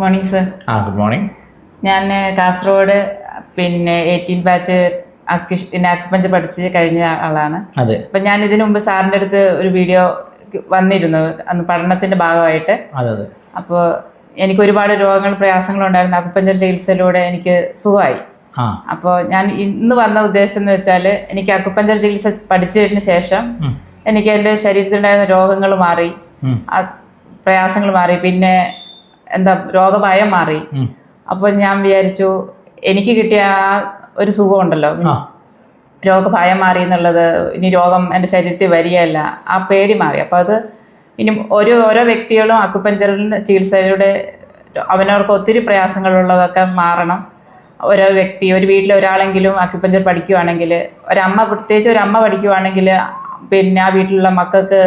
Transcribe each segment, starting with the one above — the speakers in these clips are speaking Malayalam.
മോർണിംഗ് സർ ആ ഗുഡ് മോർണിംഗ് ഞാൻ കാസർഗോഡ് പിന്നെ എയ്റ്റീൻ ബാച്ച് അക്യുപഞ്ച് പഠിച്ച് കഴിഞ്ഞ ആളാണ്. അതെ. അപ്പം ഞാൻ ഇതിനു മുമ്പ് സാറിന്റെ അടുത്ത് ഒരു വീഡിയോ വന്നിരുന്നു. അന്ന് പഠനത്തിന്റെ ഭാഗമായിട്ട്. അപ്പോൾ എനിക്ക് ഒരുപാട് രോഗങ്ങൾ പ്രയാസങ്ങളുണ്ടായിരുന്നു. അക്കുപഞ്ചർ ചികിത്സയിലൂടെ എനിക്ക് സുഖമായി. അപ്പോൾ ഞാൻ ഇന്ന് വന്ന ഉദ്ദേശം എന്ന് വെച്ചാൽ എനിക്ക് അക്കുപഞ്ചർ ചികിത്സ പഠിച്ചതിന് ശേഷം എനിക്ക് എന്റെ എന്റെ ശരീരത്തിലുണ്ടായിരുന്ന രോഗങ്ങൾ മാറി. പ്രയാസങ്ങൾ മാറി. പിന്നെ എന്താ രോഗഭയം മാറി. അപ്പൊ ഞാൻ വിചാരിച്ചു എനിക്ക് കിട്ടിയ ആ ഒരു സുഖമുണ്ടല്ലോ. മീൻസ് രോഗഭയം മാറി എന്നുള്ളത് ഇനി രോഗം എന്റെ ശരീരത്തിൽ വരികയല്ല. ആ പേടി മാറി. അപ്പോൾ അത് ഇനി ഓരോ ഓരോ വ്യക്തികളും അക്കുപഞ്ചറിൽ ചികിത്സയിലൂടെ അവനവർക്ക് ഒത്തിരി പ്രയാസങ്ങളുള്ളതൊക്കെ മാറണം. ഓരോ വ്യക്തി ഒരു വീട്ടിലെ ഒരാളെങ്കിലും അക്യുപഞ്ചർ പഠിക്കുവാണെങ്കിൽ ഒരമ്മ പ്രത്യേകിച്ച് ഒരമ്മ അമ്മ പഠിക്കുവാണെങ്കിൽ പിന്നെ ആ വീട്ടിലുള്ള മക്കൾക്ക്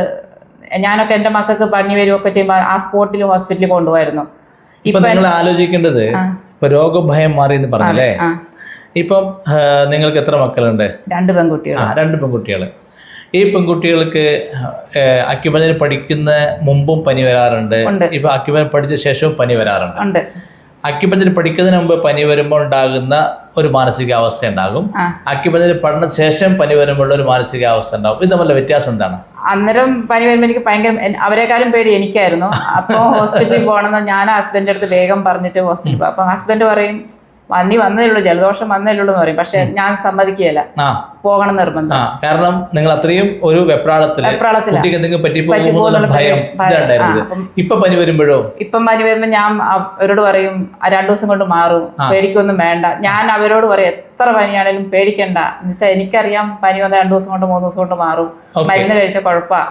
ഞാനൊക്കെ എന്റെ മക്കൾക്ക് പണി വരുവൊക്കെ ചെയ്യുമ്പോൾ ആ സ്പോട്ടിൽ ഹോസ്പിറ്റലിൽ കൊണ്ടുപോയിരുന്നു. ഇപ്പൊ നിങ്ങൾ ആലോചിക്കേണ്ടത് ഇപ്പൊ രോഗഭയം മാറി എന്ന് പറഞ്ഞല്ലേ ഇപ്പം നിങ്ങൾക്ക് എത്ര മക്കളുണ്ട്? രണ്ട് പെൺകുട്ടികൾ ആ രണ്ട് പെൺകുട്ടികൾ ഈ പെൺകുട്ടികൾക്ക് അക്യുപഞ്ചർ പഠിക്കുന്ന മുമ്പും പനി വരാറുണ്ട്. ഇപ്പൊ അക്യുപഞ്ചർ പഠിച്ച ശേഷവും പനി വരാറുണ്ട്. അക്യുപഞ്ചന് അക്യുപഞ്ചർ പഠിക്കുന്നതിന് മുമ്പ് പനി വരുമ്പോൾ ഉണ്ടാകുന്ന ഒരു മാനസികാവസ്ഥ ഉണ്ടാകും. അക്യുപഞ്ചന് അക്യുപഞ്ചർ പഠന ശേഷം പനി വരുമ്പോൾ ഒരു മാനസികാവസ്ഥ ഉണ്ടാകും. ഇത് തമ്മിലുള്ള വ്യത്യാസം എന്താണ്? അന്നേരം പനി വരുമ്പോൾ എനിക്ക് ഭയങ്കര അവരെക്കാളും പേടി എനിക്കായിരുന്നു. അപ്പോൾ ഹോസ്പിറ്റലിൽ പോകണമെന്ന് ഞാൻ ഹസ്ബൻഡിന്റെ അടുത്ത് വേഗം പറഞ്ഞിട്ട് ഹോസ്പിറ്റലിൽ പോകും അപ്പം ഹസ്ബൻഡ് പറയും പനി വന്നേ ഉള്ളൂ ജലദോഷം വന്നേ ഉള്ളൂ എന്ന് പറയും. പക്ഷെ ഞാൻ സമ്മതിക്കുകയില്ല. പോകണം നിർബന്ധം. കാരണം നിങ്ങൾ അത്രയും ഒരു വെപ്രാളത്തിൽ. കുട്ടിക്ക് എന്തെങ്കിലും ഭയം ഇപ്പൊ പനി വരുമ്പോഴോ? ഇപ്പം പനി വരുമ്പോ ഞാൻ അവരോട് പറയും "ആ, രണ്ടു ദിവസം കൊണ്ട് മാറും. പേടിക്കൊന്നും വേണ്ട. ഞാൻ അവരോട് പറയും എത്ര പനിയാണേലും പേടിക്കണ്ട. എന്നുവെച്ചാൽ എനിക്കറിയാം പനി വന്ന രണ്ടു ദിവസം കൊണ്ട് മൂന്ന് ദിവസം കൊണ്ട് മാറും. മരുന്ന് കഴിച്ച കുഴപ്പമാ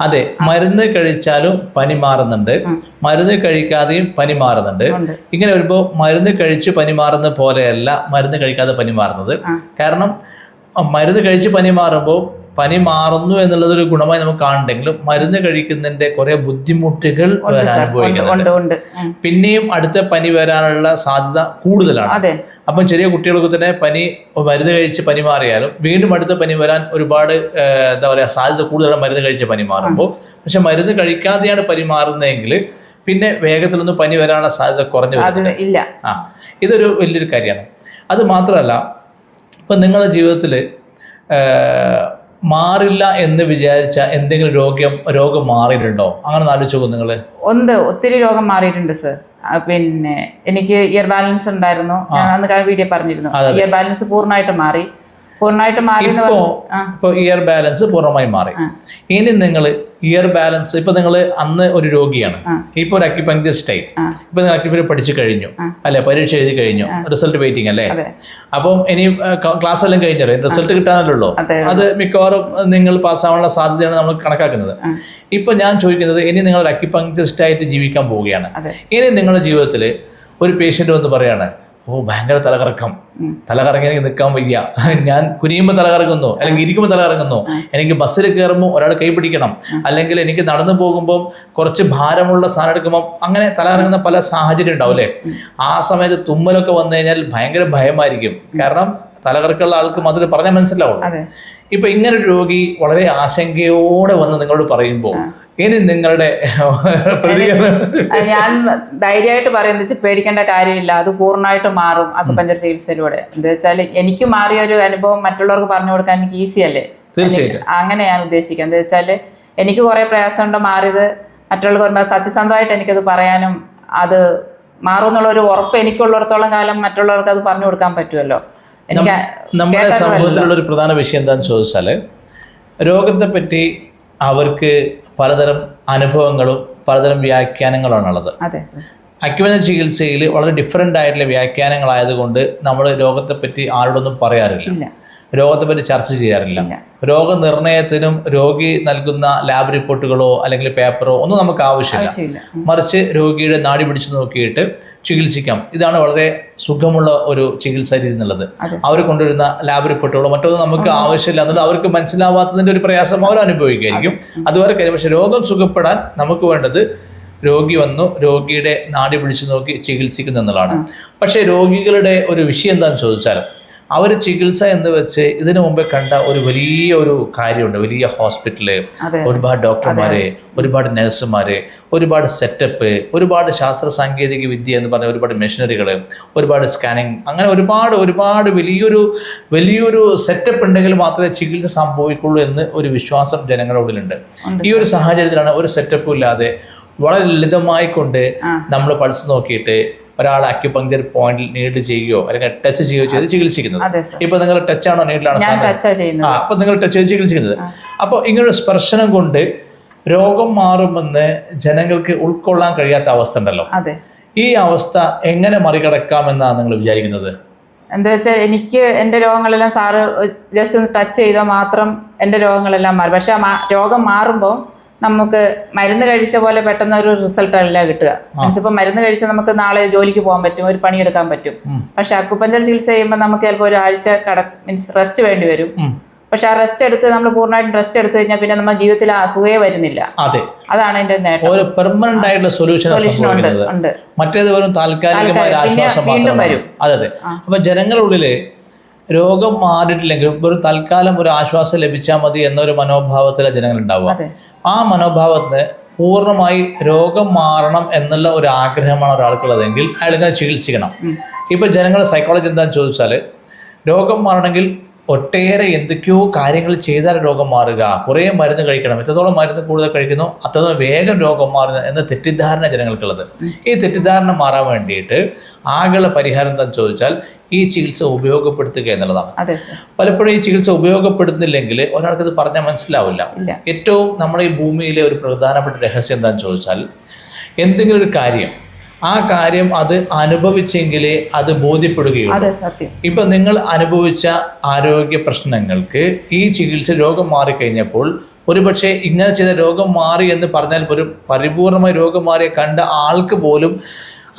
അതെ മരുന്ന് കഴിച്ചാലും പനി മാറുന്നുണ്ട്. മരുന്ന് കഴിക്കാതെയും പനി മാറുന്നുണ്ട്. ഇങ്ങനെ വരുമ്പോൾ മരുന്ന് കഴിച്ച് പനി മാറുന്ന പോലെയല്ല മരുന്ന് കഴിക്കാതെ പനി മാറുന്നത്. കാരണം മരുന്ന് കഴിച്ച് പനി മാറുമ്പോൾ പനി മാറുന്നു എന്നുള്ളത് ഒരു ഗുണമായി നമുക്ക് കാണുന്നുണ്ടെങ്കിലും മരുന്ന് കഴിക്കുന്നതിന്റെ കുറെ ബുദ്ധിമുട്ടുകൾ അനുഭവിക്കുന്നുണ്ട്. പിന്നെയും അടുത്ത പനി വരാനുള്ള സാധ്യത കൂടുതലാണ്. അപ്പം ചെറിയ കുട്ടികൾക്ക് തന്നെ പനി മരുന്ന് കഴിച്ച് പനി മാറിയാലും വീണ്ടും അടുത്ത പനി വരാൻ ഒരുപാട് എന്താ പറയുക സാധ്യത കൂടുതലാണ് മരുന്ന് കഴിച്ച് പനി മാറുമ്പോൾ. പക്ഷെ മരുന്ന് കഴിക്കാതെയാണ് പനി മാറുന്നതെങ്കിൽ പിന്നെ വേഗത്തിലൊന്നും പനി വരാനുള്ള സാധ്യത കുറഞ്ഞു ഇല്ല. ആ ഇതൊരു വലിയൊരു കാര്യമാണ്. അത് മാത്രമല്ല ഇപ്പം നിങ്ങളുടെ ജീവിതത്തിൽ മാറില്ല എന്ന് വിചാരിച്ച എന്തെങ്കിലും രോഗം രോഗം മാറിയിട്ടുണ്ടോ? അങ്ങനെ ആലോചിച്ചു നിങ്ങൾ ഉണ്ട്. ഒത്തിരി രോഗം മാറിയിട്ടുണ്ട് സർ. പിന്നെ എനിക്ക് ഇയർ ബാലൻസ് ഉണ്ടായിരുന്നു. ഞാൻ അന്ന് വീഡിയോ പറഞ്ഞിരുന്നു. ഇയർ ബാലൻസ് പൂർണമായിട്ട് മാറി. പൂർണമായിട്ട് മാറി ഇപ്പോ ഇപ്പോൾ ഇയർ ബാലൻസ് പൂർണമായി മാറി. ഇനി നിങ്ങൾ ഇയർ ബാലൻസ് ഇപ്പൊ നിങ്ങൾ അന്ന് ഒരു രോഗിയാണ്. ഇപ്പൊ ഒരു അക്യുപഞ്ചർ സ്റ്റൈ ആ. ഇപ്പൊ നിങ്ങൾ അക്യുപഞ്ചർ പഠിച്ചു കഴിഞ്ഞു. അല്ലെ? പരീക്ഷ എഴുതി കഴിഞ്ഞു. റിസൾട്ട് വെയിറ്റിംഗ് അല്ലേ? അപ്പം ഇനി ക്ലാസ് എല്ലാം കഴിഞ്ഞല്ലേ? റിസൾട്ട് കിട്ടാനല്ലോ അതെ മിക്കവാറും നിങ്ങൾ പാസ്സാവാനുള്ള സാധ്യതയാണ് നമ്മൾ കണക്കാക്കുന്നത്. ഇപ്പൊ ഞാൻ ചോദിക്കുന്നത് ഇനി നിങ്ങൾ ഒരു അക്യുപഞ്ചറിസ്റ്റ് ആയിട്ട് ജീവിക്കാൻ പോവുകയാണ്. ഇനി നിങ്ങളുടെ ജീവിതത്തിൽ ഒരു പേഷ്യന്റ് വന്ന് പറയാണ് ഓ ഭയങ്കര തലകറക്കം. തലകറങ്ങി എനിക്ക് നിൽക്കാൻ വയ്യ. ഞാൻ കുനിയുമ്പോൾ തലകറങ്ങുന്നു അല്ലെങ്കിൽ ഇരിക്കുമ്പോൾ തലകറങ്ങുന്നു. എനിക്ക് ബസ്സിൽ കയറുമ്പോൾ ഒരാൾ കൈ പിടിക്കണം. അല്ലെങ്കിൽ എനിക്ക് നടന്നു പോകുമ്പോൾ കുറച്ച് ഭാരമുള്ള സാധനം എടുക്കുമ്പോൾ അങ്ങനെ തലകറങ്ങുന്ന പല സാഹചര്യം ഉണ്ടാവും അല്ലേ? ആ സമയത്ത് തുമ്മലൊക്കെ വന്നു കഴിഞ്ഞാൽ ഭയങ്കര ഭയമായിരിക്കും. കാരണം തലകറക്കുള്ള ആൾക്ക് അതിൽ പറഞ്ഞാൽ മനസ്സിലാവുള്ളൂ. ഇപ്പൊ ഇങ്ങനെ ഒരു രോഗി വളരെ ആശങ്കയോടെ വന്ന് നിങ്ങളോട് പറയുമ്പോൾ ഇനി നിങ്ങളുടെ പ്രതികരണം. ഞാൻ ധൈര്യമായിട്ട് പറയുന്നത് വെച്ചാൽ പേടിക്കേണ്ട കാര്യമില്ല. അത് പൂർണമായിട്ട് മാറും. അക്കുപഞ്ചർ ചികിത്സയിലൂടെ. എന്താ വെച്ചാൽ എനിക്ക് മാറിയ ഒരു അനുഭവം മറ്റുള്ളവർക്ക് പറഞ്ഞു കൊടുക്കാൻ എനിക്ക് ഈസി അല്ലേ? തീർച്ചയായിട്ടും അങ്ങനെ ഞാൻ ഉദ്ദേശിക്കുക എന്താ വെച്ചാൽ എനിക്ക് കുറെ പ്രയാസം ഉണ്ട് മാറിയത്. മറ്റുള്ളവർക്ക് പറയുമ്പോൾ സത്യസന്ധമായിട്ട് എനിക്കത് പറയാനും അത് മാറും എന്നുള്ള ഒരു ഉറപ്പ് എനിക്കുള്ളിടത്തോളം കാലം മറ്റുള്ളവർക്ക് അത് പറഞ്ഞു കൊടുക്കാൻ പറ്റുമല്ലോ. എനിക്ക് നമ്മുടെ സമൂഹത്തിലുള്ള ഒരു പ്രധാന വിഷയം എന്താണെന്ന് ചോദിച്ചാൽ രോഗത്തെ പറ്റി അവർക്ക് പലതരം അനുഭവങ്ങളും പലതരം വ്യാഖ്യാനങ്ങളാണുള്ളത്. അക്യുപഞ്ചർ ചികിത്സയിൽ വളരെ ഡിഫറെന്റ് ആയിട്ടുള്ള വ്യാഖ്യാനങ്ങളായതുകൊണ്ട് നമ്മൾ രോഗത്തെപ്പറ്റി ആരോടൊന്നും പറയാറില്ല. ഇല്ല രോഗത്തെപ്പറ്റി ചർച്ച ചെയ്യാറില്ല. രോഗനിർണയത്തിനും രോഗി നൽകുന്ന ലാബ് റിപ്പോർട്ടുകളോ അല്ലെങ്കിൽ പേപ്പറോ ഒന്നും നമുക്ക് ആവശ്യമില്ല. ആവശ്യമില്ല. മറിച്ച് രോഗിയുടെ നാടി പിടിച്ചു നോക്കിയിട്ട് ചികിത്സിക്കാം. ഇതാണ് വളരെ സുഖമുള്ള ഒരു ചികിത്സാ രീതി എന്നുള്ളത്. അവർ കൊണ്ടുവരുന്ന ലാബ് റിപ്പോർട്ടുകളോ മറ്റൊന്നും നമുക്ക് ആവശ്യമില്ല. എന്നത് അവർക്ക് മനസ്സിലാവാത്തതിന്റെ ഒരു പ്രയാസം അവർ അനുഭവിക്കായിരിക്കും. അതുവരെ കാര്യം പക്ഷെ രോഗം സുഖപ്പെടാൻ നമുക്ക് വേണ്ടത് രോഗി വന്നു രോഗിയുടെ നാടി പിടിച്ചു നോക്കി ചികിത്സിക്കുന്നു എന്നുള്ളതാണ്. പക്ഷേ രോഗികളുടെ ഒരു വിഷയം എന്താണെന്ന് ചോദിച്ചാൽ അവർ ചികിത്സ എന്ന് വെച്ച് ഇതിനു മുമ്പേ കണ്ട ഒരു വലിയ ഒരു കാര്യമുണ്ട്. വലിയ ഹോസ്പിറ്റൽ ഒരുപാട് ഡോക്ടർമാര് ഒരുപാട് നഴ്സുമാര് ഒരുപാട് സെറ്റപ്പ് ഒരുപാട് ശാസ്ത്ര സാങ്കേതിക വിദ്യ എന്ന് പറഞ്ഞ ഒരുപാട് മെഷീനറികൾ ഒരുപാട് സ്കാനിങ് അങ്ങനെ ഒരുപാട് ഒരുപാട് വലിയൊരു വലിയൊരു സെറ്റപ്പ് ഉണ്ടെങ്കിൽ മാത്രമേ ചികിത്സ സംഭവിക്കുള്ളൂ എന്ന് ഒരു വിശ്വാസം ജനങ്ങളുടെ ഉള്ളിലുണ്ട്. ഈ ഒരു സാഹചര്യത്തിലാണ് ഒരു സെറ്റപ്പും ഇല്ലാതെ വളരെ ലളിതമായിക്കൊണ്ട് നമ്മൾ പൾസ് നോക്കിയിട്ട് ഒരാൾ അക്യുപങ്കർ പോയിന്റിൽ നീഡ് ചെയ്യുകയോ അല്ലെങ്കിൽ ടച്ച് ചെയ്യുകയോ ചെയ്ത് ചികിത്സിക്കുന്നത്. ഇപ്പൊ നിങ്ങൾ ടച്ച് ആണോ നീഡിലാണോ അപ്പൊ നിങ്ങൾ ടച്ച് ചെയ്ത് ചികിത്സിക്കുന്നത്. അപ്പോൾ ഇങ്ങനൊരു സ്പർശനം കൊണ്ട് രോഗം മാറുമെന്ന് ജനങ്ങൾക്ക് ഉൾക്കൊള്ളാൻ കഴിയാത്ത അവസ്ഥ ഉണ്ടല്ലോ. ഈ അവസ്ഥ എങ്ങനെ മറികടക്കാം എന്നാണ് നിങ്ങൾ വിചാരിക്കുന്നത്? എന്താ വെച്ചാൽ എനിക്ക് എന്റെ രോഗങ്ങളെല്ലാം സാറ് ജസ്റ്റ് ഒന്ന് ടച്ച് ചെയ്താൽ മാത്രം എന്റെ രോഗങ്ങളെല്ലാം മാറും. പക്ഷെ ആ രോഗം മാറുമ്പോൾ നമുക്ക് മരുന്ന് കഴിച്ച പോലെ പെട്ടെന്ന് ഒരു റിസൾട്ട് അല്ല കിട്ടുക. മീൻസ് ഇപ്പം മരുന്ന് കഴിച്ച നമുക്ക് നാളെ ജോലിക്ക് പോകാൻ പറ്റും ഒരു പണിയെടുക്കാൻ പറ്റും. പക്ഷെ അക്കുപഞ്ചർ ചികിത്സ ചെയ്യുമ്പോൾ നമുക്ക് ചിലപ്പോൾ ഒരു ആഴ്ച കട മീൻസ് റെസ്റ്റ് വേണ്ടി വരും. പക്ഷെ ആ റെസ്റ്റ് എടുത്ത് നമ്മൾ പൂർണമായിട്ടും റെസ്റ്റ് എടുത്തു കഴിഞ്ഞാൽ പിന്നെ നമ്മുടെ ജീവിതത്തിൽ ആ അസുഖേ വരുന്നില്ല. അതെ. അതാണ് എന്റെ നേട്ടം. ഒരു പെർമനന്റ് ആയിട്ടുള്ള സൊല്യൂഷൻ ഉണ്ട് മറ്റേത് വെറും താൽക്കാലികമായ ആശ്വാസം അതെ അപ്പൊ ജനങ്ങളുടെ ഉള്ളിൽ രോഗം മാറിയിട്ടില്ലെങ്കിൽ ഒരു തൽക്കാലം ഒരു ആശ്വാസം ലഭിച്ചാൽ മതി എന്നൊരു മനോഭാവത്തിലെ ജനങ്ങൾ ഉണ്ടാവുക. ആ മനോഭാവത്തിന് പൂർണമായി രോഗം മാറണം എന്നുള്ള ഒരു ആഗ്രഹമാണ് ഒരാൾക്കുള്ളതെങ്കിൽ അയാൾ ഇങ്ങനെ ചികിത്സിക്കണം. ഇപ്പം ജനങ്ങൾ സൈക്കോളജി എന്താണെന്ന് ചോദിച്ചാൽ രോഗം മാറണമെങ്കിൽ ഒട്ടേറെ എന്തൊക്കെയോ കാര്യങ്ങൾ ചെയ്താൽ രോഗം മാറുക. കുറേ മരുന്ന് കഴിക്കണം. എത്രത്തോളം മരുന്ന് കൂടുതൽ കഴിക്കുന്നു അത്രത്തോളം വേഗം രോഗം മാറുന്നു എന്ന തെറ്റിദ്ധാരണ ജനങ്ങൾക്കുള്ളത്. ഈ തെറ്റിദ്ധാരണ മാറാൻ വേണ്ടിയിട്ട് ആകെയുള്ള പരിഹാരം എന്താണെന്ന് ചോദിച്ചാൽ ഈ ചികിത്സ ഉപയോഗപ്പെടുത്തുക എന്നുള്ളതാണ്. അതെ പലപ്പോഴും ഈ ചികിത്സ ഉപയോഗപ്പെടുന്നില്ലെങ്കിൽ ഒരാൾക്കത് പറഞ്ഞാൽ മനസ്സിലാവില്ല. ഏറ്റവും നമ്മുടെ ഈ ഭൂമിയിലെ ഒരു പ്രധാനപ്പെട്ട രഹസ്യം എന്താണെന്ന് ചോദിച്ചാൽ എന്തെങ്കിലും ഒരു കാര്യം ആ കാര്യം അത് അനുഭവിച്ചെങ്കിലേ അത് ബോധ്യപ്പെടുകയുള്ളൂ. ഇപ്പൊ നിങ്ങൾ അനുഭവിച്ച ആരോഗ്യ പ്രശ്നങ്ങൾക്ക് ഈ ചികിത്സ രോഗം മാറിക്കഴിഞ്ഞപ്പോൾ ഒരുപക്ഷെ ഇങ്ങനെ ചെയ്ത രോഗം മാറി എന്ന് പറഞ്ഞാൽ ഒരു പരിപൂർണമായി രോഗം മാറിയ കണ്ട ആൾക്ക് പോലും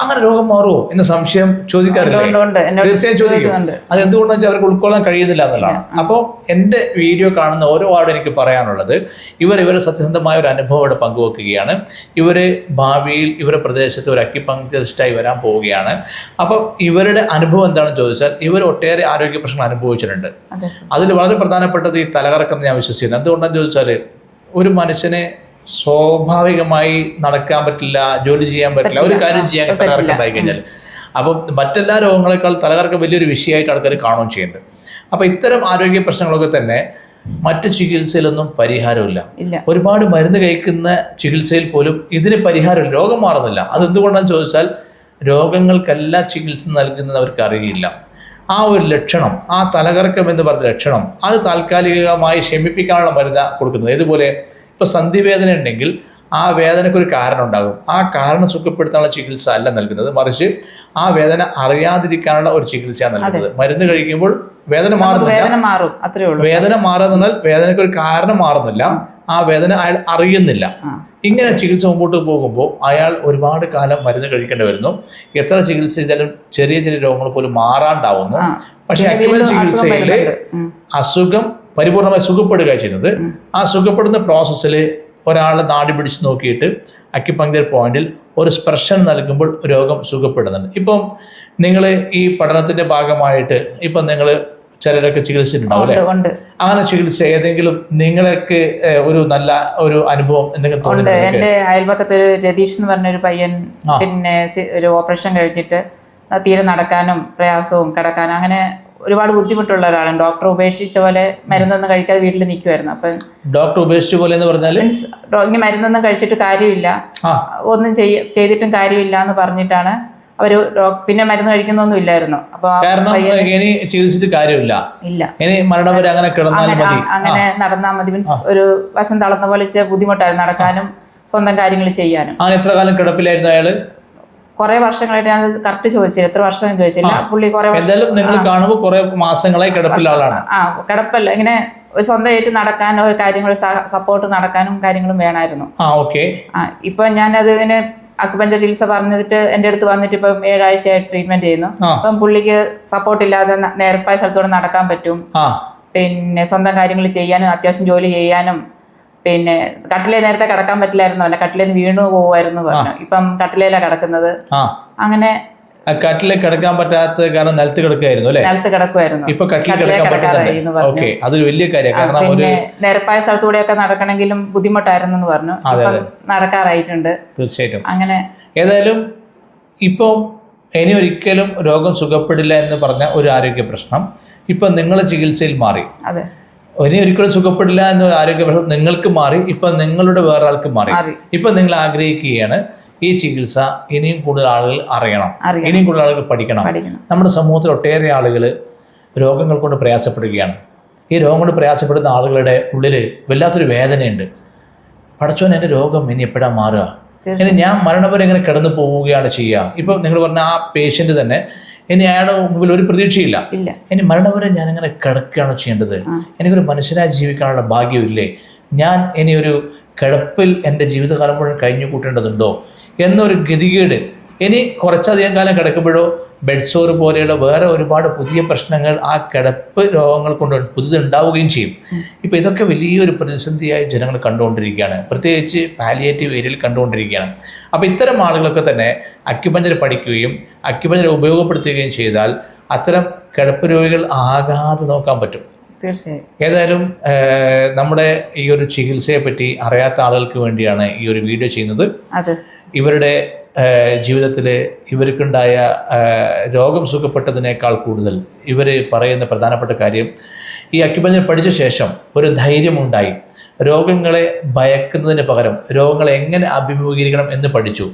അങ്ങനെ രോഗം മാറുമോ എന്ന സംശയം ചോദിക്കാറില്ലേ? ഉണ്ട്. തീർച്ചയായും ചോദിക്കും. അത് എന്തുകൊണ്ടെന്ന് വെച്ചാൽ അവർക്ക് ഉൾക്കൊള്ളാൻ കഴിയുന്നില്ല എന്നുള്ളതാണ്. അപ്പോൾ എന്റെ വീഡിയോ കാണുന്ന ഓരോ ആളും എനിക്ക് പറയാനുള്ളത് ഇവർ ഇവർ സത്യസന്ധമായ ഒരു അനുഭവം ഇവിടെ പങ്കുവെക്കുകയാണ്. ഇവർ ഭാവിയിൽ ഇവരുടെ പ്രദേശത്ത് ഒരു അക്കിപ്പങ്കിസ്റ്റായി വരാൻ പോവുകയാണ്. അപ്പം ഇവരുടെ അനുഭവം എന്താണെന്ന് ചോദിച്ചാൽ ഇവർ ഒട്ടേറെ ആരോഗ്യ പ്രശ്നങ്ങൾ അനുഭവിച്ചിട്ടുണ്ട്. അതിൽ വളരെ പ്രധാനപ്പെട്ടത് ഈ തലകറക്കം ഞാൻ വിശ്വസിക്കുന്നു. എന്തുകൊണ്ടാണെന്ന് ചോദിച്ചാൽ ഒരു മനുഷ്യന് സ്വാഭാവികമായി നടക്കാൻ പറ്റില്ല ജോലി ചെയ്യാൻ പറ്റില്ല ഒരു കാര്യം ചെയ്യാൻ. തലകറക്കം ഉണ്ടായി കഴിഞ്ഞാൽ അപ്പം മറ്റെല്ലാ രോഗങ്ങളെക്കാൾ തലകറക്കം വലിയൊരു വിഷയമായിട്ട് ആൾക്കാർ കാണുകയും ചെയ്യുന്നുണ്ട്. അപ്പം ഇത്തരം ആരോഗ്യ പ്രശ്നങ്ങളൊക്കെ തന്നെ മറ്റ് ചികിത്സയിലൊന്നും പരിഹാരമില്ല. ഒരുപാട് മരുന്ന് കഴിക്കുന്ന ചികിത്സയിൽ പോലും ഇതിന് പരിഹാരമില്ല. രോഗം മാറുന്നില്ല. അതെന്തുകൊണ്ടാണെന്ന് ചോദിച്ചാൽ രോഗങ്ങൾക്കല്ല ചികിത്സ നൽകുന്നത് അവർക്ക് അറിയില്ല. ആ ഒരു ലക്ഷണം ആ തലകറക്കം എന്ന് പറഞ്ഞ ലക്ഷണം അത് താൽക്കാലികമായി ശമിപ്പിക്കാനുള്ള മരുന്ന് കൊടുക്കുന്നത്. ഇതുപോലെ ഇപ്പോൾ സന്ധിവേദന ഉണ്ടെങ്കിൽ ആ വേദനയ്ക്ക് ഒരു കാരണം ഉണ്ടാകും. ആ കാരണം സുഖപ്പെടുത്താനുള്ള ചികിത്സ അല്ല നൽകുന്നത്. മറിച്ച് ആ വേദന അറിയാതിരിക്കാനുള്ള ഒരു ചികിത്സയാണ് നൽകുന്നത്. മരുന്ന് കഴിക്കുമ്പോൾ വേദന മാറുന്നില്ല. വേദന മാറും. അത്രേ ഉള്ളൂ. വേദന മാറുക എന്നാൽ വേദനയ്ക്ക് ഒരു കാരണം മാറുന്നില്ല. ആ. വേദന അയാൾ അറിയുന്നില്ല. ഇങ്ങനെ ചികിത്സ മുമ്പോട്ട് പോകുമ്പോൾ അയാൾ ഒരുപാട് കാലം മരുന്ന് കഴിക്കേണ്ടി വരുന്നു. എത്ര ചികിത്സ ചെയ്താലും ചെറിയ ചെറിയ രോഗങ്ങൾ പോലും മാറാണ്ടാവുന്നു. പക്ഷെ വീണ്ടും ചികിത്സയിൽ അസുഖം പരിപൂർണമായി സുഖപ്പെടുക ചെയ്യുന്നത്. ആ സുഖപ്പെടുന്ന പ്രോസസ്സിൽ ഒരാളെ നാടി പിടിച്ച് നോക്കിയിട്ട് അക്യുപങ്ക്ചർ പോയിന്റിൽ ഒരു സ്പർശനം നൽകുമ്പോൾ രോഗം സുഖപ്പെടുന്നുണ്ട്. ഇപ്പം നിങ്ങൾ ഈ പഠനത്തിന്റെ ഭാഗമായിട്ട് ഇപ്പം നിങ്ങൾ ചിലരൊക്കെ ചികിത്സിച്ചിട്ടുണ്ടാവും അല്ലേ? അങ്ങനെ ചികിത്സ ഏതെങ്കിലും നിങ്ങളൊക്കെ ഒരു നല്ല ഒരു അനുഭവം എന്തെങ്കിലും തോന്നുന്നുണ്ട് എന്റെ അയൽപക്കത്ത് രതീഷ് എന്ന് പറഞ്ഞ ഒരു പയ്യൻ പിന്നെ ഒരു ഓപ്പറേഷൻ കഴിഞ്ഞിട്ട് തീരെ നടക്കാനും പ്രയാസവും കിടക്കാനും അങ്ങനെ ഒരുപാട് ബുദ്ധിമുട്ടുള്ള ഒരാളാണ്. ഡോക്ടർ ഉപേക്ഷിച്ച പോലെ മരുന്നൊന്നും കഴിക്കാതെ വീട്ടിൽ നിൽക്കുമായിരുന്നു അപ്പം ഡോക്ടർ ഉപേക്ഷിച്ച പോലെ എന്ന് പറഞ്ഞാൽ മീൻസ് ഇങ്ങനെ മരുന്നൊന്നും കഴിച്ചിട്ട് കാര്യമില്ല. ഒന്നും ചെയ്തിട്ടും കാര്യമില്ല എന്ന് പറഞ്ഞിട്ടാണ് അവർ പിന്നെ മരുന്ന് കഴിക്കുന്നൊന്നും ഇല്ലായിരുന്നു. അപ്പൊ കാരണം ഇനി ചികിത്സിച്ചിട്ട് കാര്യമില്ല. ഇല്ല. ഇനി മരണം വരെ അങ്ങനെ കിടന്നാൽ മതി. അങ്ങനെ നടന്നാൽ മതി. മീൻസ് ഒരു വശം തളർന്ന പോലെ ബുദ്ധിമുട്ടായിരുന്നു നടക്കാനും സ്വന്തം കാര്യങ്ങൾ ചെയ്യാനും. എത്ര കാലം കിടപ്പിലായിരുന്നു അയാൾ? കുറെ വർഷങ്ങളായിട്ട് ഞാൻ കറക്റ്റ് ചോദിച്ചില്ല. എത്ര വർഷം ചോദിച്ചില്ല. പുള്ളി കുറെ വർഷം എന്തായാലും നിങ്ങൾ കാണുമ്പോൾ കുറെ മാസങ്ങളായി കിടപ്പിലുള്ള ആളാണ്. ആ കിടപ്പല്ല. ഇങ്ങനെ സ്വന്തമായിട്ട് നടക്കാനോ കാര്യങ്ങൾ സപ്പോർട്ട് നടക്കാനും കാര്യങ്ങളും വേണമായിരുന്നു. ആ ഓക്കെ. ആ ഇപ്പൊ ഞാനത് ഇങ്ങനെ അക്കുപഞ്ച ചികിത്സ പറഞ്ഞിട്ട് എന്റെ അടുത്ത് വന്നിട്ട് ഇപ്പം ഏഴാഴ്ചയായിട്ട് ട്രീറ്റ്മെന്റ് ചെയ്യുന്നു. അപ്പം പുള്ളിക്ക് സപ്പോർട്ട് ഇല്ലാതെ നേരപ്പായ സ്ഥലത്തോടെ നടക്കാൻ പറ്റും. പിന്നെ സ്വന്തം കാര്യങ്ങൾ ചെയ്യാനും അത്യാവശ്യം ജോലി ചെയ്യാനും പിന്നെ കട്ടിലേ നേരത്തെ കിടക്കാൻ പറ്റില്ലായിരുന്നു. അല്ല കട്ടിലേന്ന് വീണു പോകുമായിരുന്നു പറഞ്ഞു. ഇപ്പം കട്ടിലേലാ കിടക്കുന്നത്. അങ്ങനെ കട്ടിലെ കിടക്കാൻ പറ്റാത്ത കാരണം നിലത്ത് കിടക്കുകയായിരുന്നു അല്ലെ? നിലത്ത് കിടക്കുമായിരുന്നു. ഇപ്പൊ കട്ടിൽ കിടക്കാൻ പറ്റുന്നുണ്ട്. ഓക്കെ അതൊരു വലിയ കാര്യം കാരണം ഒരു ഒക്കെ നിരപ്പായ സ്ഥലത്തൂടെയൊക്കെ നടക്കണമെങ്കിലും ബുദ്ധിമുട്ടായിരുന്നു എന്ന് പറഞ്ഞു. നടക്കാറായിട്ടുണ്ട്. തീർച്ചയായിട്ടും. അങ്ങനെ ഏതായാലും ഇപ്പം ഇനി ഒരിക്കലും രോഗം സുഖപ്പെടില്ല എന്ന് പറഞ്ഞ ഒരു ആരോഗ്യ പ്രശ്നം ഇപ്പം നിങ്ങളെ ചികിത്സയിൽ മാറി. അതെ. ഇനി ഒരിക്കലും സുഖപ്പെടില്ല എന്ന ആരോഗ്യ പ്രശ്നം നിങ്ങൾക്ക് മാറി ഇപ്പം നിങ്ങളുടെ വേറെ ആൾക്ക് മാറി. ഇപ്പൊ നിങ്ങൾ ആഗ്രഹിക്കുകയാണ് ഈ ചികിത്സ ഇനിയും കൂടുതൽ ആളുകൾ അറിയണം. ഇനിയും കൂടുതൽ ആളുകൾ പഠിക്കണം. പഠിക്കണം. നമ്മുടെ സമൂഹത്തിൽ ഒട്ടേറെ ആളുകൾ രോഗങ്ങൾ കൊണ്ട് പ്രയാസപ്പെടുകയാണ്. ഈ രോഗം കൊണ്ട് പ്രയാസപ്പെടുന്ന ആളുകളുടെ ഉള്ളിൽ വല്ലാത്തൊരു വേദനയുണ്ട്. പടച്ചോൻ എന്റെ രോഗം ഇനി എപ്പോഴാണ് മാറുക? ഇനി ഞാൻ മരണം വരെ ഇങ്ങനെ കിടന്നു പോവുകയാണ് ചെയ്യുക. ഇപ്പം നിങ്ങൾ പറഞ്ഞ ആ പേഷ്യന്റ് തന്നെ ഇനി അയാളുടെ മുമ്പിൽ ഒരു പ്രതീക്ഷയില്ല. ഇനി മരണം വരെ ഞാൻ അങ്ങനെ കിടക്കുകയാണോ ചെയ്യേണ്ടത്. എനിക്കൊരു മനുഷ്യനായി ജീവിക്കാനുള്ള ഭാഗ്യമില്ലേ? ഞാൻ ഇനി ഒരു കിടപ്പിൽ എന്റെ ജീവിതകാലം മുഴുവൻ കഴിഞ്ഞു കൂട്ടേണ്ടതുണ്ടോ എന്നൊരു ഗതികേട്. ഇനി കുറച്ചധികം കാലം കിടക്കുമ്പോഴോ ബെഡ് സോർ പോലെയുള്ള വേറെ ഒരുപാട് പുതിയ പ്രശ്നങ്ങൾ ആ കിടപ്പ് രോഗങ്ങൾ കൊണ്ട് ഉണ്ടാവുകയും ചെയ്യും. ഇപ്പോൾ ഇതൊക്കെ വലിയൊരു പ്രതിസന്ധിയായി ജനങ്ങൾ കണ്ടുകൊണ്ടിരിക്കുകയാണ്. പ്രത്യേകിച്ച് പാലിയേറ്റീവ് ഏരിയയിൽ കണ്ടുകൊണ്ടിരിക്കുകയാണ്. അപ്പോൾ ഇത്തരം ആളുകളൊക്കെ തന്നെ അക്യുപഞ്ചർ പഠിക്കുകയും അക്യുപഞ്ചർ ഉപയോഗപ്പെടുത്തുകയും ചെയ്താൽ അത്തരം കിടപ്പ് രോഗികൾ ആകാതെ നോക്കാൻ പറ്റും. തീർച്ചയായും. ഏതായാലും നമ്മുടെ ഈ ഒരു ചികിത്സയെ പറ്റി അറിയാത്ത ആളുകൾക്ക് വേണ്ടിയാണ് ഈ ഒരു വീഡിയോ ചെയ്യുന്നത്. ഇവരുടെ ജീവിതത്തിൽ ഇവർക്കുണ്ടായ രോഗം സുഖപ്പെട്ടതിനേക്കാൾ കൂടുതൽ ഇവർ പറയുന്ന പ്രധാനപ്പെട്ട കാര്യം ഈ അക്യുപഞ്ചർ പഠിച്ച ശേഷം ഒരു ധൈര്യമുണ്ടായി. രോഗങ്ങളെ ഭയക്കുന്നതിന് പകരം രോഗങ്ങളെ എങ്ങനെ അഭിമുഖീകരിക്കണം എന്ന് പഠിച്ചു.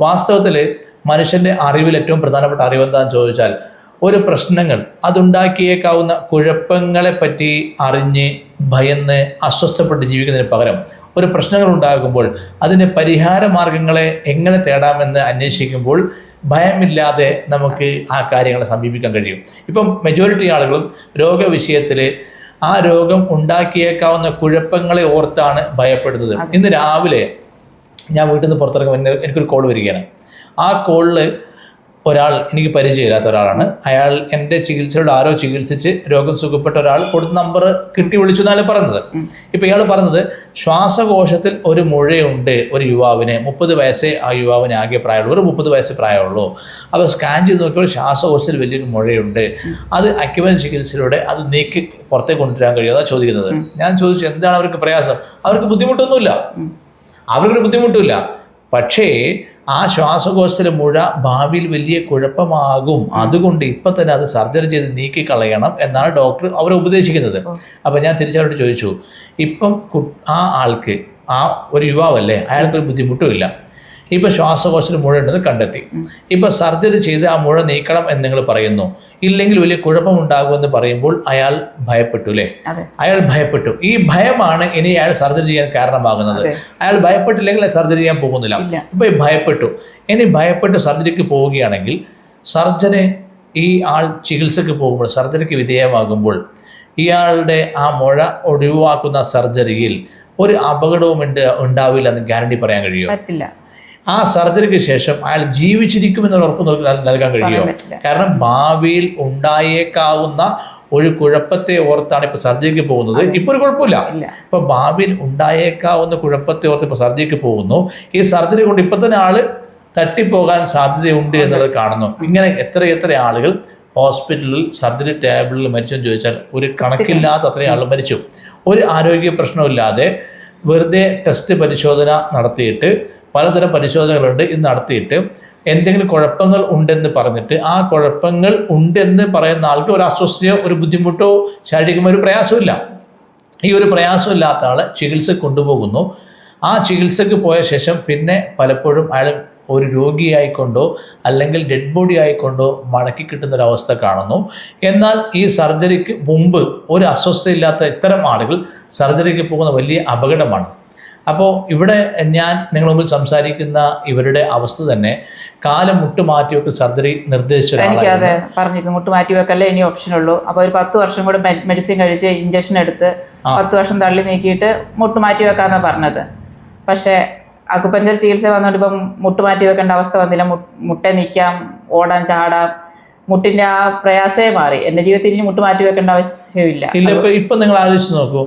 വാസ്തവത്തിൽ മനുഷ്യന്റെ അറിവിൽ ഏറ്റവും പ്രധാനപ്പെട്ട അറിവ് എന്താണെന്ന് ചോദിച്ചാൽ ഒരു പ്രശ്നങ്ങൾ അതുണ്ടാക്കിയേക്കാവുന്ന കുഴപ്പങ്ങളെ പറ്റി അറിഞ്ഞ് ഭയന്ന് അസ്വസ്ഥപ്പെട്ട് ജീവിക്കുന്നതിന് പകരം ഒരു പ്രശ്നങ്ങൾ ഉണ്ടാകുമ്പോൾ അതിന് പരിഹാര മാർഗങ്ങളെ എങ്ങനെ തേടാമെന്ന് അന്വേഷിക്കുമ്പോൾ ഭയമില്ലാതെ നമുക്ക് ആ കാര്യങ്ങളെ സമീപിക്കാൻ കഴിയും. ഇപ്പം മെജോറിറ്റി ആളുകളും രോഗവിഷയത്തിൽ ആ രോഗം ഉണ്ടാക്കിയേക്കാവുന്ന കുഴപ്പങ്ങളെ ഓർത്താണ് ഭയപ്പെടുന്നത്. ഇന്ന് രാവിലെ ഞാൻ വീട്ടിൽ നിന്ന് പുറത്തിറങ്ങുമ്പോൾ എനിക്കൊരു കോൾ വരികയാണ്. ആ കോളിൽ ഒരാൾ എനിക്ക് പരിചയമില്ലാത്ത ഒരാളാണ്. അയാൾ എന്റെ ചികിത്സയോട് ആരോ ചികിത്സിച്ച് രോഗം സുഖപ്പെട്ട ഒരാൾ കൊടുത്ത നമ്പർ കിട്ടി വിളിച്ചു എന്നാണ് പറഞ്ഞത്. ഇപ്പം ഇയാൾ പറഞ്ഞത് ശ്വാസകോശത്തിൽ ഒരു മുഴയുണ്ട് ഒരു യുവാവിന്. മുപ്പത് വയസ്സേ ആ യുവാവിന് ആകെ പ്രായമുള്ളൂ. ഒരു മുപ്പത് വയസ്സ് പ്രായമുള്ളൂ. അപ്പോൾ സ്കാൻ ചെയ്ത് നോക്കിയപ്പോൾ ശ്വാസകോശത്തിൽ വലിയൊരു മുഴയുണ്ട്. അത് അക്യുവൻ ചികിത്സയിലൂടെ അത് നീക്കി പുറത്തേക്ക് കൊണ്ടുവരാൻ കഴിയുമെന്നാണ് ചോദിക്കുന്നത്. ഞാൻ ചോദിച്ചു എന്താണ് അവർക്ക് പ്രയാസം? അവർക്ക് ബുദ്ധിമുട്ടൊന്നുമില്ല. അവർക്കൊരു ബുദ്ധിമുട്ടില്ല പക്ഷേ ആ ശ്വാസകോശത്തിലെ മുഴ ഭാവിയിൽ വലിയ കുഴപ്പമാകും. അതുകൊണ്ട് ഇപ്പം തന്നെ അത് സർജറി ചെയ്ത് നീക്കി കളയണം എന്നാണ് ഡോക്ടർ അവരെ ഉപദേശിക്കുന്നത്. അപ്പം ഞാൻ തിരിച്ചവരോട് ചോദിച്ചു ഇപ്പം ആ ആൾക്ക് ആ ഒരു യുവാവല്ലേ അയാൾക്കൊരു ബുദ്ധിമുട്ടുമില്ല ഇപ്പം ശ്വാസകോശത്തിൽ മുഴ ഉണ്ടെന്ന് കണ്ടെത്തി. ഇപ്പോൾ സർജറി ചെയ്ത് ആ മുഴ നീക്കണം എന്ന് നിങ്ങൾ പറയുന്നു. ഇല്ലെങ്കിൽ വലിയ കുഴപ്പമുണ്ടാകുമെന്ന് പറയുമ്പോൾ അയാൾ ഭയപ്പെട്ടു അല്ലേ? അയാൾ ഭയപ്പെട്ടു. ഈ ഭയമാണ് ഇനി അയാൾ സർജറി ചെയ്യാൻ കാരണമാകുന്നത്. അയാൾ ഭയപ്പെട്ടില്ലെങ്കിൽ സർജറി ചെയ്യാൻ പോകുന്നില്ല. ഇപ്പോൾ ഇപ്പൊ ഭയപ്പെട്ടു. ഇനി ഭയപ്പെട്ട് സർജറിക്ക് പോവുകയാണെങ്കിൽ സർജനെ ഈ ആൾ ചികിത്സക്ക് പോകുമ്പോൾ സർജറിക്ക് വിധേയമാകുമ്പോൾ ഇയാളുടെ ആ മുഴ ഒഴിവാക്കുന്ന സർജറിയിൽ ഒരു അപകടവും ഉണ്ട് ഉണ്ടാവില്ല എന്ന് ഗ്യാരണ്ടി പറയാൻ കഴിയുമോ? പറ്റില്ല. ആ സർജറിക്ക് ശേഷം അയാൾ ജീവിച്ചിരിക്കുമെന്ന് ഉറപ്പ് നൽക- നൽകാൻ കഴിയുമോ? കാരണം ഭാവിയിൽ ഉണ്ടായേക്കാവുന്ന ഒരു കുഴപ്പത്തെ ഓർത്താണ് ഇപ്പൊ സർജറിക്ക് പോകുന്നത്. ഇപ്പൊ ഒരു കുഴപ്പമില്ല. ഇപ്പൊ ഭാവിയിൽ ഉണ്ടായേക്കാവുന്ന കുഴപ്പത്തെ ഓർത്ത് ഇപ്പൊ സർജറിക്ക് പോകുന്നു. ഈ സർജറി കൊണ്ട് ഇപ്പൊ തന്നെ ആൾ തട്ടിപ്പോകാൻ സാധ്യതയുണ്ട് എന്നുള്ളത് കാണുന്നു. ഇങ്ങനെ എത്ര എത്ര ആളുകൾ ഹോസ്പിറ്റലിൽ സർജറി ടേബിളിൽ മരിച്ചു എന്ന് ചോദിച്ചാൽ ഒരു കണക്കില്ലാത്ത അത്രയും ആൾ മരിച്ചു. ഒരു ആരോഗ്യ പ്രശ്നമില്ലാതെ വെറുതെ ടെസ്റ്റ് പരിശോധന നടത്തിയിട്ട് പലതരം പരിശോധനകളുണ്ട് ഇത് നടത്തിയിട്ട് എന്തെങ്കിലും കുഴപ്പങ്ങൾ ഉണ്ടെന്ന് പറഞ്ഞിട്ട് ആ കുഴപ്പങ്ങൾ ഉണ്ടെന്ന് പറയുന്ന ആൾക്ക് ഒരു അസ്വസ്ഥയോ ഒരു ബുദ്ധിമുട്ടോ ശാരീരികമായ ഒരു പ്രയാസമില്ല ഈ ഒരു പ്രയാസമില്ലാത്ത ആൾ ചികിത്സ കൊണ്ടുപോകുന്നു. ആ ചികിത്സക്ക് പോയ ശേഷം പിന്നെ പലപ്പോഴും അയാൾ ഒരു രോഗിയായിക്കൊണ്ടോ അല്ലെങ്കിൽ ഡെഡ് ബോഡി ആയിക്കൊണ്ടോ മടക്കി കിട്ടുന്ന ഒരു അവസ്ഥ കാണുന്നു. എന്നാൽ ഈ സർജറിക്ക് മുമ്പ് ഒരു അസ്വസ്ഥയില്ലാത്ത ഇത്തരം ആളുകൾ സർജറിക്ക് പോകുന്ന വലിയ അപകടമാണ്. അപ്പോൾ ഇവിടെ ഞാൻ നിങ്ങൾ മുമ്പിൽ സംസാരിക്കുന്ന ഇവരുടെ അവസ്ഥ തന്നെ കാലം മുട്ടുമാറ്റി വെക്ക് സർജറി നിർദ്ദേശിച്ച അതെ പറഞ്ഞിരുന്നു. മുട്ടുമാറ്റി വെക്കല്ലേ ഇനി ഓപ്ഷൻ ഉള്ളൂ. അപ്പോൾ ഒരു പത്ത് വർഷം കൂടെ മെഡിസിൻ കഴിച്ച് ഇഞ്ചക്ഷൻ എടുത്ത്. പത്ത് വർഷം തള്ളി നീക്കിയിട്ട് മുട്ടുമാറ്റി വെക്കാന്നാണ് പറഞ്ഞത്. പക്ഷേ അക്കുപഞ്ചർ ചികിത്സ വന്നുകൊണ്ട് ഇപ്പം മുട്ട് മാറ്റി വെക്കേണ്ട അവസ്ഥ വന്നില്ല. മുട്ട നിൽക്കാം ഓടാൻ ചാടാം. മുട്ടിന്റെ ആ പ്രയാസേ മാറി. എന്റെ ജീവിതത്തിൽ ഇനി മുട്ട് മാറ്റി വെക്കേണ്ട ആവശ്യമില്ല ഇല്ല ഇപ്പൊ നിങ്ങൾ ആലോചിച്ച് നോക്കൂ.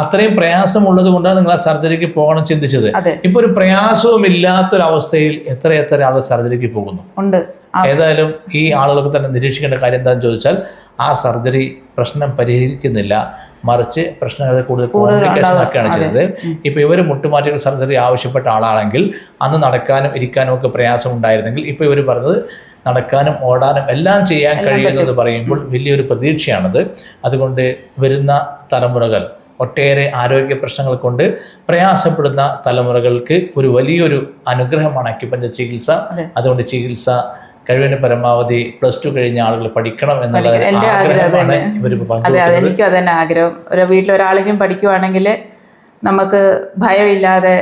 അത്രയും പ്രയാസമുള്ളത് കൊണ്ടാണ് നിങ്ങൾ ആ സർജറിക്ക് പോകണം ചിന്തിച്ചത്. ഇപ്പൊ ഒരു പ്രയാസവും ഇല്ലാത്തൊരവസ്ഥയിൽ എത്ര എത്ര ആൾ സർജറിക്ക് പോകുന്നു? ഉണ്ട്. ഏതായാലും ഈ ആളുകൾക്ക് തന്നെ നിരീക്ഷിക്കേണ്ട കാര്യം എന്താണെന്ന് ചോദിച്ചാൽ ആ സർജറി പ്രശ്നം പരിഹരിക്കുന്നില്ല. മറിച്ച് പ്രശ്നങ്ങൾ കൂടുതൽ കോംപ്ലിക്കേഷൻ ആക്കുകയാണ് ചെയ്തത്. ഇപ്പോൾ ഇവർ മുട്ടുമാറ്റികൾ സർജറി ആവശ്യപ്പെട്ട ആളാണെങ്കിൽ അന്ന് നടക്കാനും ഇരിക്കാനും ഒക്കെ പ്രയാസം ഉണ്ടായിരുന്നെങ്കിൽ ഇപ്പോൾ ഇവർ പറഞ്ഞത് നടക്കാനും ഓടാനും എല്ലാം ചെയ്യാൻ കഴിയുന്നത് പറയുമ്പോൾ വലിയൊരു പ്രതീക്ഷയാണത്. അതുകൊണ്ട് വരുന്ന തലമുറകൾ ഒട്ടേറെ ആരോഗ്യ പ്രശ്നങ്ങൾ കൊണ്ട് പ്രയാസപ്പെടുന്ന തലമുറകൾക്ക് ഒരു വലിയൊരു അനുഗ്രഹമാണ് അക്യുപഞ്ചർ ചികിത്സ. അതുകൊണ്ട് ചികിത്സ കഴിവിന് പരമാവധി പ്ലസ് ടു കഴിഞ്ഞ ആളുകൾ പഠിക്കണം എന്നുള്ള ആഗ്രഹമാണ് തന്നെ. ഇവർ അതെ അതെ അതന്നെ ആഗ്രഹം. ഒരു വീട്ടിലൊരാളെങ്കിലും പഠിക്കുവാണെങ്കിൽ നമുക്ക് ഭയമില്ലാതെ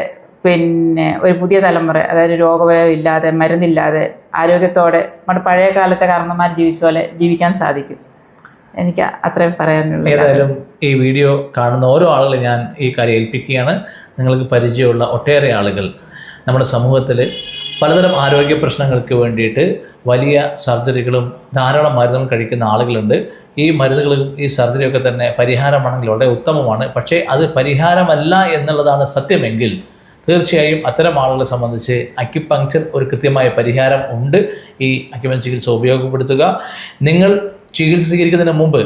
പിന്നെ ഒരു പുതിയ തലമുറ അതായത് രോഗഭയം ഇല്ലാതെ മരുന്നില്ലാതെ ആരോഗ്യത്തോടെ നമ്മുടെ പഴയ കാലത്തെ കാരണന്മാർ ജീവിച്ച പോലെ ജീവിക്കാൻ സാധിക്കും. എനിക്ക് അത്രയും പറയാനുള്ളൂ. ഏതായാലും ഈ വീഡിയോ കാണുന്ന ഓരോ ആളുകളെ ഞാൻ ഈ കാര്യം ഏൽപ്പിക്കുകയാണ്. നിങ്ങൾക്ക് പരിചയമുള്ള ഒട്ടേറെ ആളുകൾ നമ്മുടെ സമൂഹത്തിൽ പലതരം ആരോഗ്യ പ്രശ്നങ്ങൾക്ക് വേണ്ടിയിട്ട് വലിയ സർജറികളും ധാരാളം മരുന്നുകൾ കഴിക്കുന്ന ആളുകളുണ്ട്. ഈ മരുന്നുകളും ഈ സർജറിയൊക്കെ തന്നെ പരിഹാരമാണെങ്കിൽ വളരെ ഉത്തമമാണ്. പക്ഷേ അത് പരിഹാരമല്ല എന്നുള്ളതാണ് സത്യമെങ്കിൽ തീർച്ചയായും അത്തരം ആളുകളെ സംബന്ധിച്ച് അക്യുപങ്ക്ചർ ഒരു കൃത്യമായ പരിഹാരം ഉണ്ട്. ഈ അക്യുപൻ ചികിത്സ ഉപയോഗപ്പെടുത്തുക. നിങ്ങൾ ചികിത്സ സ്വീകരിക്കുന്നതിന് മുമ്പ്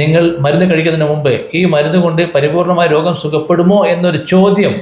നിങ്ങൾ മരുന്ന് കഴിക്കുന്നതിന് മുമ്പ് ഈ മരുന്ന് കൊണ്ട് പരിപൂർണമായ രോഗം സുഖപ്പെടുമോ എന്നൊരു ചോദ്യം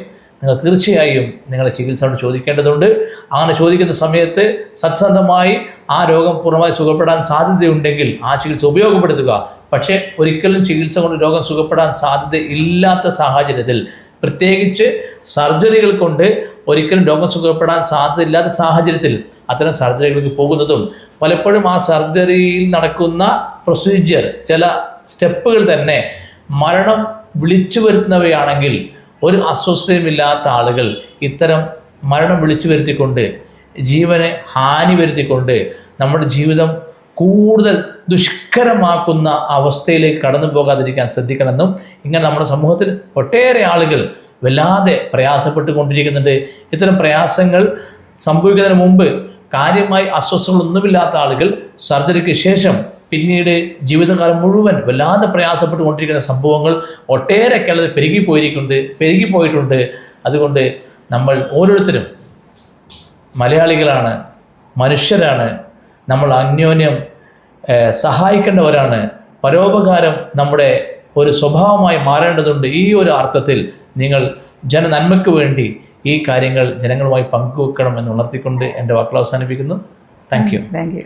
നിങ്ങൾ തീർച്ചയായും നിങ്ങളുടെ ചികിത്സയോട് ചോദിക്കേണ്ടതുണ്ട്. അങ്ങനെ ചോദിക്കുന്ന സമയത്ത് സത്സന്ധമായി ആ രോഗം പൂർണമായി സുഖപ്പെടാൻ സാധ്യതയുണ്ടെങ്കിൽ ആ ചികിത്സ ഉപയോഗപ്പെടുത്തുക. പക്ഷേ ഒരിക്കലും ചികിത്സ കൊണ്ട് രോഗം സുഖപ്പെടാൻ സാധ്യത ഇല്ലാത്ത സാഹചര്യത്തിൽ പ്രത്യേകിച്ച് സർജറികൾ കൊണ്ട് ഒരിക്കലും രോഗം സുഖപ്പെടാൻ സാധ്യതയില്ലാത്ത സാഹചര്യത്തിൽ അത്തരം സർജറികൾക്ക് പോകുന്നതും പലപ്പോഴും ആ സർജറിയിൽ നടക്കുന്ന പ്രൊസീജിയർ ചില സ്റ്റെപ്പുകൾ തന്നെ മരണം വിളിച്ചു വരുത്തുന്നവയാണെങ്കിൽ ഒരു അസ്വസ്ഥതയുമില്ലാത്ത ആളുകൾ ഇത്തരം മരണം വിളിച്ചു വരുത്തിക്കൊണ്ട് ജീവനെ ഹാനി വരുത്തിക്കൊണ്ട് നമ്മുടെ ജീവിതം കൂടുതൽ ദുഷ്കരമാക്കുന്ന അവസ്ഥയിലേക്ക് കടന്നു പോകാതിരിക്കാൻ ശ്രദ്ധിക്കണമെന്നും ഇങ്ങനെ നമ്മുടെ സമൂഹത്തിൽ ഒട്ടേറെ ആളുകൾ വല്ലാതെ പ്രയാസപ്പെട്ടുകൊണ്ടിരിക്കുന്നുണ്ട്. ഇത്തരം പ്രയാസങ്ങൾ സംഭവിക്കുന്നതിന് മുമ്പ് കാര്യമായി അസ്വസ്ഥതകളൊന്നുമില്ലാത്ത ആളുകൾ സർജറിക്ക് ശേഷം പിന്നീട് ജീവിതകാലം മുഴുവൻ വല്ലാതെ പ്രയാസപ്പെട്ടുകൊണ്ടിരിക്കുന്ന സംഭവങ്ങൾ ഒട്ടേറെ കേരളത്തിൽ പെരുകിപ്പോയിരിക്കുന്നുണ്ട് പെരുകിപ്പോയിട്ടുണ്ട്. അതുകൊണ്ട് നമ്മൾ ഓരോരുത്തരും മലയാളികളാണ് മനുഷ്യരാണ്. നമ്മൾ അന്യോന്യം സഹായിക്കേണ്ടവരാണ്. പരോപകാരം നമ്മുടെ ഒരു സ്വഭാവമായി മാറേണ്ടതുണ്ട്. ഈ ഒരു അർത്ഥത്തിൽ നിങ്ങൾ ജനനന്മയ്ക്ക് വേണ്ടി ഈ കാര്യങ്ങൾ ജനങ്ങളുമായി പങ്കുവെക്കണം എന്ന് ഉണർത്തിക്കൊണ്ട് എന്റെ വാക്കുകൾ അവസാനിപ്പിക്കുന്നു. Thank you thank you